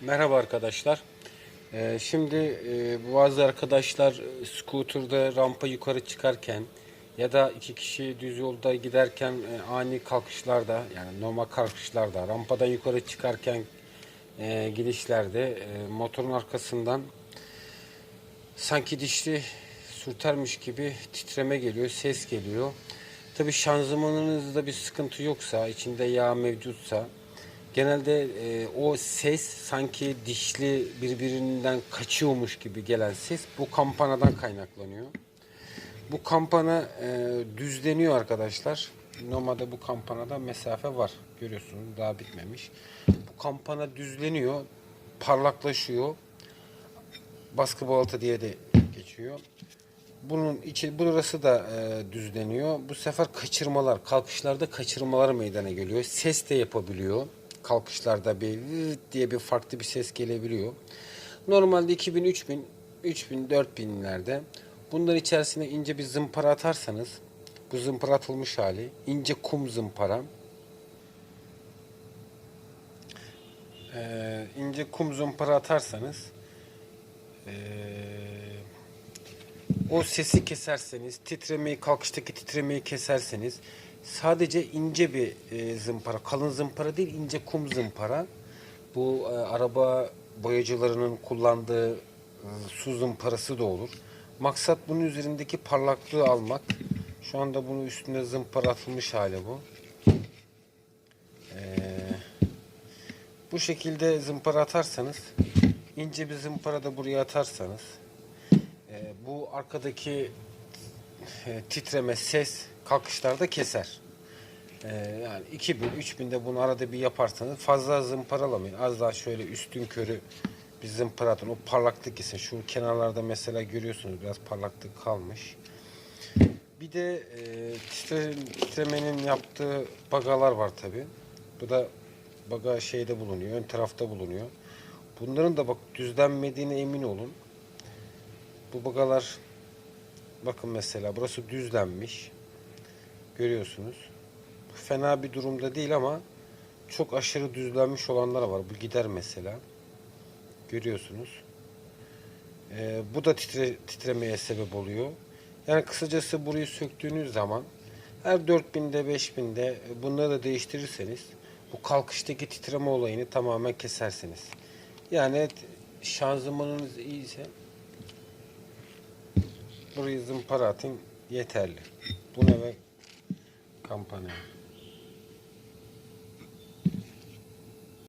Merhaba arkadaşlar. Ee, şimdi e, bazı arkadaşlar e, scooter'da rampa yukarı çıkarken ya da iki kişi düz yolda giderken e, ani kalkışlarda yani normal kalkışlarda rampadan yukarı çıkarken e, gidişlerde e, motorun arkasından sanki dişli sürtermiş gibi titreme geliyor, ses geliyor. Tabi şanzımanınızda bir sıkıntı yoksa, içinde yağ mevcutsa genelde e, o ses sanki dişli birbirinden kaçıyormuş gibi gelen ses bu kampanadan kaynaklanıyor. Bu kampana e, düzleniyor arkadaşlar. Normalde bu kampanada mesafe var. Görüyorsunuz daha bitmemiş. Bu kampana düzleniyor, parlaklaşıyor. Baskı balata diye de geçiyor. Bunun içi burası da e, düzleniyor. Bu sefer kaçırmalar, kalkışlarda kaçırmalar meydana geliyor. Ses de yapabiliyor. Kalkışlarda bir diye bir farklı bir ses gelebiliyor. Normalde 2000, 3000, 3000, 4000'lerde bunların içerisine ince bir zımpara atarsanız bu zımpara atılmış hali ince kum zımpara e, ince kum zımpara atarsanız e, o sesi keserseniz, titremeyi, kalkıştaki titremeyi keserseniz sadece ince bir e, zımpara, kalın zımpara değil ince kum zımpara. Bu e, araba boyacılarının kullandığı e, su zımparası da olur. Maksat bunun üzerindeki parlaklığı almak. Şu anda bunun üstüne zımpara atılmış hali bu. E, bu şekilde zımpara atarsanız, ince bir zımpara da buraya atarsanız bu arkadaki e, titreme, ses kalkışlarda keser. E, yani 2000, 3000'de bunu arada bir yaparsanız fazla zımparalamayın. Az daha şöyle üstün körü bir zımpara atın. O parlaklık gitsin. Şu kenarlarda mesela görüyorsunuz biraz parlaklık kalmış. Bir de e, titre, titremenin yaptığı bagalar var tabi. Bu da baga şeyde bulunuyor, ön tarafta bulunuyor. Bunların da bak düzlenmediğine emin olun. Bu bagalar bakın mesela burası düzlenmiş. Görüyorsunuz. Fena bir durumda değil ama çok aşırı düzlenmiş olanlar var. Bu gider mesela. Görüyorsunuz. Ee, bu da titre, titremeye sebep oluyor. Yani kısacası burayı söktüğünüz zaman her 4000'de 5000'de bunları da değiştirirseniz bu kalkıştaki titreme olayını tamamen kesersiniz. Yani şanzımanınız iyiyse burayı zımpara atın yeterli. Bu ne ve kampanya.